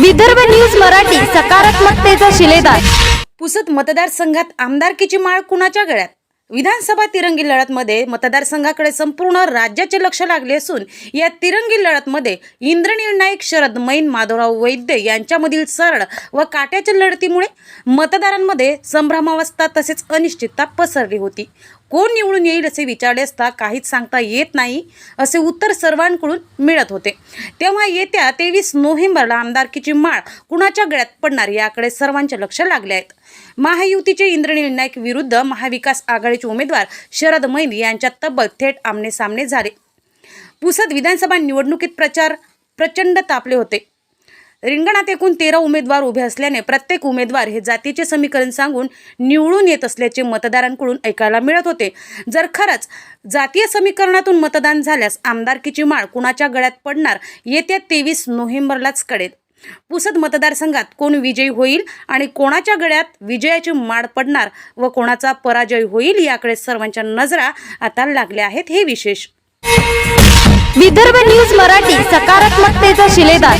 Vidarbha news Marathi सकारात्मकतेचा शिलेदार पुसद मतदारसंघात आमदारकीची माळ कुणाच्या गळ्यात? विधानसभा तिरंगी लढतमध्ये मतदारसंघाकडे संपूर्ण राज्याचे लक्ष लागले असून या तिरंगी लढतमध्ये इंद्रनील नाईक शरद मैन माधवराव वैद्य यांच्यामधील सरळ व काट्याच्या लढतीमुळे मतदारांमध्ये संभ्रमावस्था तसेच अनिश्चितता पसरली होती. कोण निवडून येईल असे विचारले असता काहीच सांगता येत नाही असे उत्तर सर्वांकडून मिळत होते. तेव्हा येत्या तेवीस नोव्हेंबरला आमदारकीची माळ कुणाच्या गळ्यात पडणार याकडे सर्वांचे लक्ष लागले आहेत. महायुतीचे इंद्रनील नाईक विरुद्ध महाविकास आघाडीचे उमेदवार शरद मैन यांच्यात तब्बल थेट आमनेसामने झाले. पुसद विधानसभा निवडणुकीत प्रचार प्रचंड तापले होते. रिंगणात एकूण तेरा उमेदवार उभे असल्याने प्रत्येक उमेदवार हे जातीचे समीकरण सांगून निवडून येत असल्याचे मतदारांकडून ऐकायला मिळत होते. जर खरंच जातीय समीकरणातून मतदान झाल्यास आमदारकीची माळ कुणाच्या गळ्यात पडणार? येत्या तेवीस नोव्हेंबरलाच कळेल. पुसद मतदारसंघात कोण विजयी होईल आणि कोणाच्या गळ्यात विजयाची माळ पडणार व कोणाचा पराजय होईल याकडे सर्वांच्या नजरा आता लागल्या आहेत हे विशेष. विदर्भ न्यूज मराठी सकारात्मकतेचा शिलेदार.